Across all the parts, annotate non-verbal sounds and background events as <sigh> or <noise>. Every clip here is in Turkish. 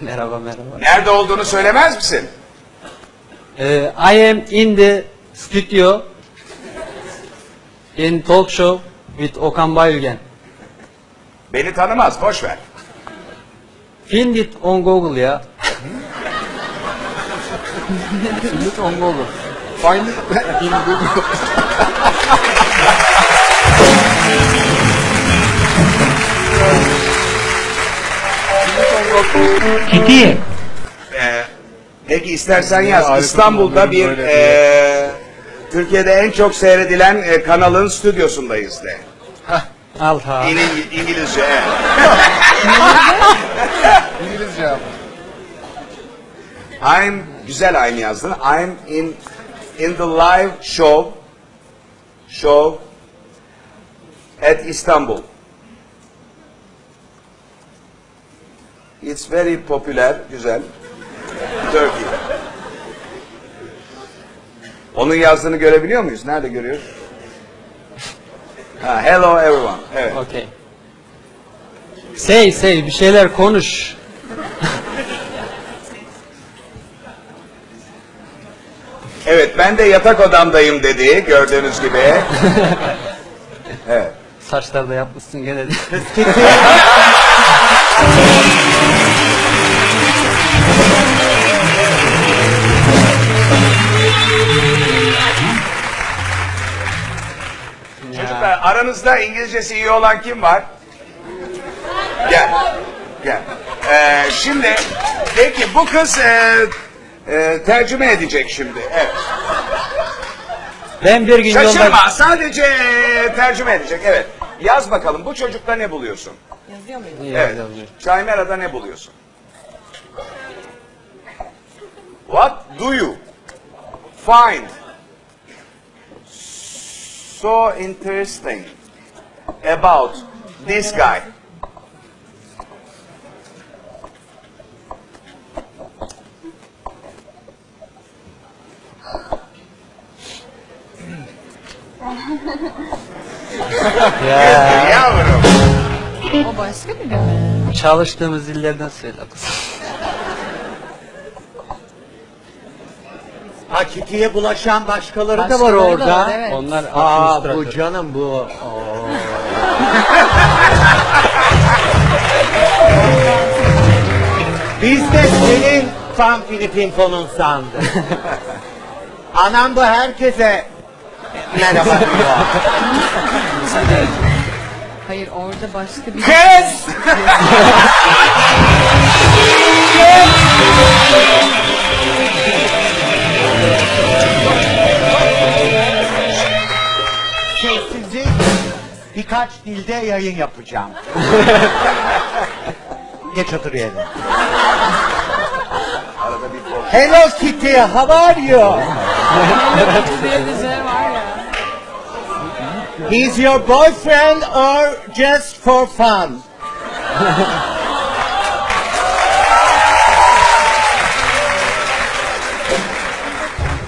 <laughs> Merhaba merhaba. Nerede olduğunu söylemez misin? Ee, I am in the studio in talk show with Okan Bayülgen. Beni tanımaz, boş ver. Find it on Google ya. Find it on Google. Find it in <laughs> Google. Kitty. Ee, peki istersen yaz. İstanbul'da bir e, Türkiye'de en çok seyredilen e, kanalın stüdyosundayız de. Al ha. İngil- İngilizce. evet. <laughs> İngilizce ama. I'm güzel aynı yazdın. I'm in in the live show show at Istanbul. It's very popular, güzel. Turkey. Onun yazdığını görebiliyor muyuz? Nerede görüyoruz? Ha, hello everyone. Evet. Okay. Say say bir şeyler konuş. Evet, ben de yatak odamdayım dedi gördüğünüz gibi. <laughs> Evet. Saçlar da yapmışsın gene. <laughs> Çocuklar aranızda İngilizcesi iyi olan kim var? Gel. Gel. Ee, şimdi peki bu kız e, e, tercüme edecek şimdi. Evet. Ben bir gün yolda... Şaşırma sadece e, tercüme edecek. Evet. Yaz bakalım bu çocukta ne buluyorsun? Evet. yazıyor. Chaimera'da ne buluyorsun? What do you find so interesting about this guy? <laughs> Yavrum. O başka biri mi? çalıştığımız illerden söyle kız. Ha Kitty'ye bulaşan başkaları da var Başkaları da orada. var, evet. Onlar Aa administratör. bu canım bu. Oo. Biz de senin fan Filipin fonun sandık. Anam bu herkese merhaba diyor. <laughs> Hayır orada başka bir Kız! Sessizlik birkaç dilde yayın yapacağım. Geç otur yerine. Hello Kitty, how are you? diye bir şey var ya. He's your boyfriend or just for fun? <laughs>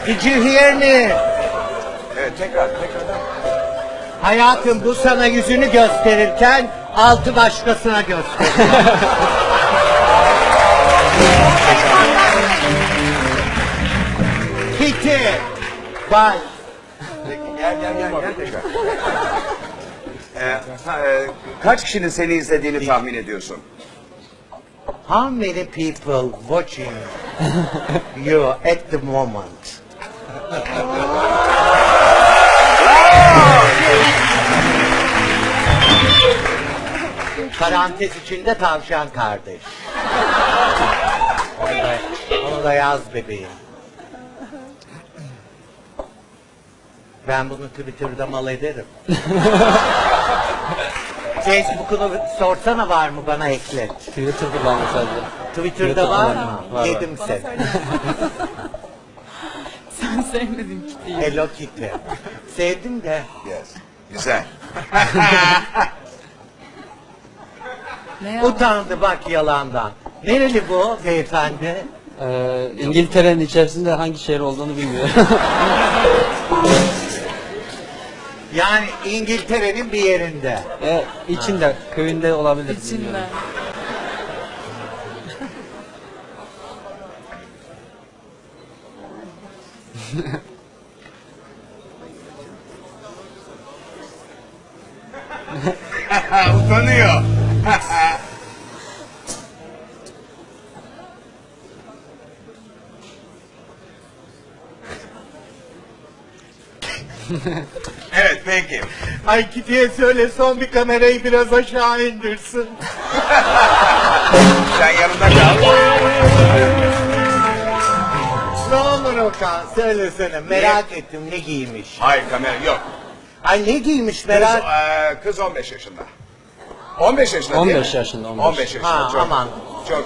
Did you hear me? Evet tekrar tekrardan. Hayatım bu sana yüzünü gösterirken altı başkasına gösterir. <laughs> Kitty. Bye. Gel gel gel gel tekrar. Ee, ha, e, kaç kişinin seni izlediğini tahmin ediyorsun? How many people watching you at the moment? Parantez içinde tavşan kardeş. Onu da, onu da yaz bebeğim. Ben bunu Twitter'da mal ederim. <laughs> Facebook'unu sorsana var mı bana eklet. Twitter'da var sadece. Twitter'da var mı? Var, var. Yedim seni. <laughs> Sen sevmedin Kitty'yi. Hello Kitty. Sevdim de. Yes. Güzel. Ne ya? Utandı bak yalandan. Nereli bu beyefendi? Ee, İngiltere'nin içerisinde hangi şehir olduğunu bilmiyorum. <laughs> Yani İngiltere'nin bir yerinde. Evet, içinde, köyünde olabilir. İçinde. <laughs> Utanıyor. Evet peki. Ay Kitty'ye söyle son bir kamerayı biraz aşağı indirsin. <laughs> Sen yanında kal. Ne olur Okan söylesene merak ettim ne giymiş. Hayır kamera yok. Ay ne giymiş Kız, merak eee, kız 15 yaşında. 15 yaşında değil 15 mi? yaşında, 15. 15 yaşında. Ha, çok, aman. Çok.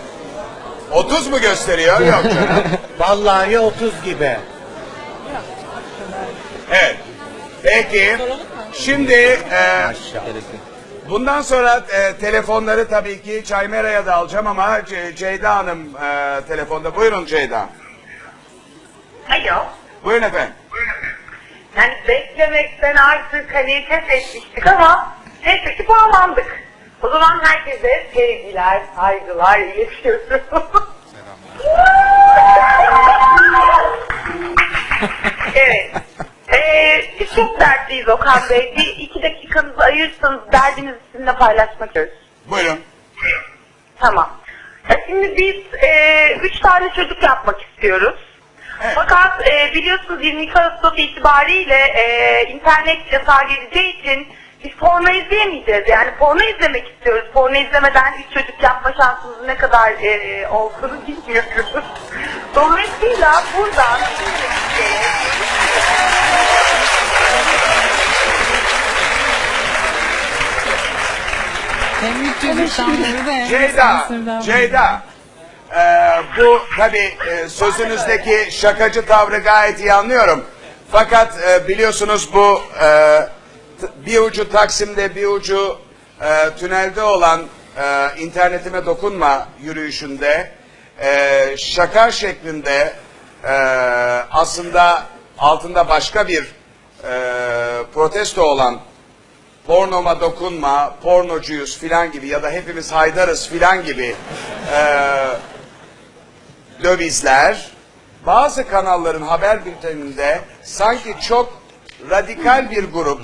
30 mu gösteriyor? Yok canım. <laughs> Vallahi 30 gibi. Evet. Peki. Şimdi Maşallah. bundan sonra eee, telefonları tabii ki Çaymera'ya da alacağım ama Ce- Ceyda Hanım eee, telefonda. Buyurun Ceyda. Alo. Buyurun efendim. Yani beklemekten artık hani pes etmiştik ama neyse ki bağlandık. O zaman herkese sevgiler, saygılar iletiyorum. <laughs> evet. Ee, çok dertliyiz Okan Bey. Bir iki dakikanızı ayırırsanız derdinizi sizinle paylaşmak istiyoruz. Buyurun. Tamam. Ya Şimdi biz e, üç tane çocuk yapmak istiyoruz. Fakat e, biliyorsunuz 22 Ağustos itibariyle e, internet yasağı geleceği için biz porno izleyemeyeceğiz. Yani porno izlemek istiyoruz. Porno izlemeden üç çocuk yapma şansımız ne kadar e, olduğunu bilmiyoruz. <laughs> Dolayısıyla buradan Hem üç çocuktan hem Ceyda. Ceyda. Eee, bu tabii e, sözünüzdeki şakacı tavrı gayet iyi anlıyorum. Fakat e, biliyorsunuz bu e, bir ucu Taksim'de bir ucu e, tünelde olan e, internetime dokunma yürüyüşünde e, şaka şeklinde e, aslında altında başka bir e, protesto olan pornoma dokunma, pornocuyuz filan gibi ya da hepimiz haydarız filan gibi eee dövizler bazı kanalların haber bülteninde sanki çok radikal bir grup,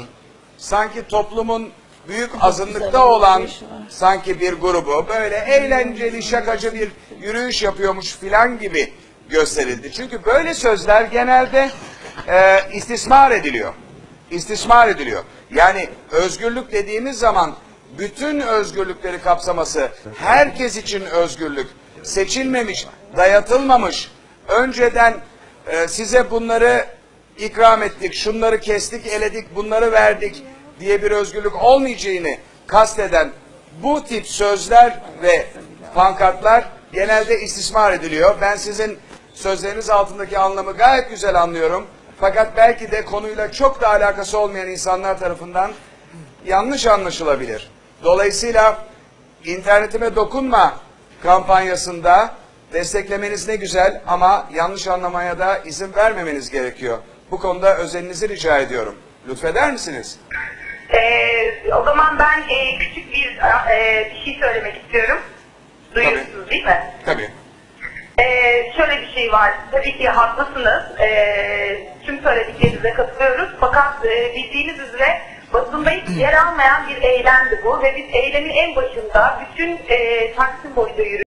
sanki toplumun büyük azınlıkta olan sanki bir grubu böyle eğlenceli şakacı bir yürüyüş yapıyormuş filan gibi gösterildi. Çünkü böyle sözler genelde eee istismar ediliyor istismar ediliyor. Yani özgürlük dediğimiz zaman bütün özgürlükleri kapsaması, herkes için özgürlük, seçilmemiş, dayatılmamış, önceden e, size bunları ikram ettik, şunları kestik, eledik, bunları verdik diye bir özgürlük olmayacağını kasteden bu tip sözler ve pankartlar genelde istismar ediliyor. Ben sizin sözleriniz altındaki anlamı gayet güzel anlıyorum. Fakat belki de konuyla çok da alakası olmayan insanlar tarafından yanlış anlaşılabilir. Dolayısıyla internetime dokunma kampanyasında desteklemeniz ne güzel ama yanlış anlamaya da izin vermemeniz gerekiyor. Bu konuda özelinizi rica ediyorum. Lütfeder misiniz? e, o zaman ben e, küçük bir e, bir şey söylemek istiyorum. Duyuyorsunuz değil mi? Tabii. Şey var. Tabii ki haklısınız. Ee, tüm söylediklerinize katılıyoruz. Fakat e, bildiğiniz üzere basında hiç yer almayan bir eylemdi bu. Ve biz eylemin en başında bütün e, Taksim boyunca yürüdük.